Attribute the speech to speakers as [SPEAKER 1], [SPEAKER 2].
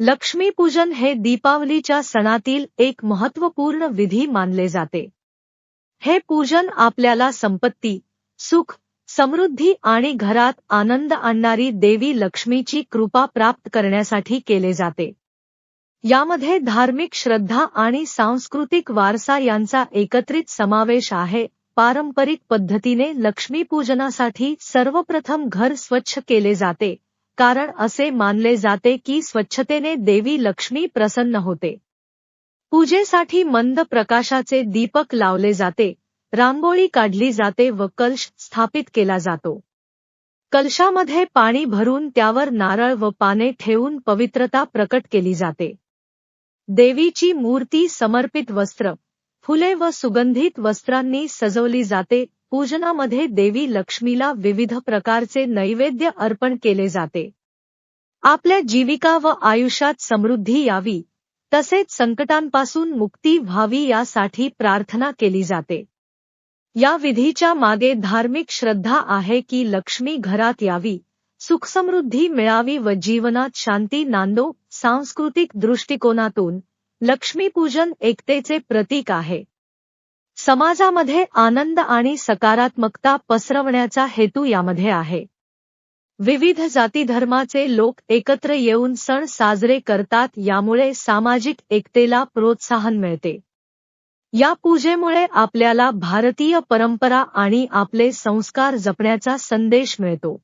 [SPEAKER 1] लक्ष्मीपूजन हे दीपावलीच्या सणातील एक महत्त्वपूर्ण विधी मानले जाते. हे पूजन आपल्याला संपत्ती सुख समृद्धी आणि घरात आनंद आणणारी देवी लक्ष्मीची कृपा प्राप्त करण्यासाठी केले जाते. यामध्ये धार्मिक श्रद्धा आणि सांस्कृतिक वारसा यांचा एकत्रित समावेश आहे. पारंपरिक पद्धतीने लक्ष्मीपूजनासाठी सर्वप्रथम घर स्वच्छ केले जाते. कारण असे मानले जाते की स्वच्छतेने देवी लक्ष्मी प्रसन्न होते. पूजेसाठी मंद प्रकाशाचे दीपक लावले जाते रांगोळी काढली जाते व कलश स्थापित केला जातो. कलशामध्ये पाणी भरून त्यावर नारळ व पाने ठेवून पवित्रता प्रकट केली जाते. देवीची मूर्ती समर्पित वस्त्र फुले व सुगंधित वस्त्रांनी सजवली जाते पूजनामध्ये देवी लक्ष्मीला विविध प्रकारचे नैवेद्य अर्पण केले जाते. आपल्या जीविका व आयुष्यात समृद्धी यावी तसेच संकटांपासून मुक्ती व्हावी यासाठी प्रार्थना केली जाते. या विधीच्या मागे धार्मिक श्रद्धा आहे की लक्ष्मी घरात यावी सुखसमृद्धी मिळावी व जीवनात शांती नांदो सांस्कृतिक दृष्टिकोनातून लक्ष्मीपूजन एकतेचे प्रतीक आहे. समाजामध्ये आनंद आणि सकारात्मकता पसरवण्याचा हेतू यामध्ये आहे. विविध जातीधर्माचे लोक एकत्र येऊन सण साजरे करतात यामुळे सामाजिक एकतेला प्रोत्साहन मिळते. या पूजेमुळे आपल्याला भारतीय परंपरा आणि आपले संस्कार जपण्याचा संदेश मिळतो.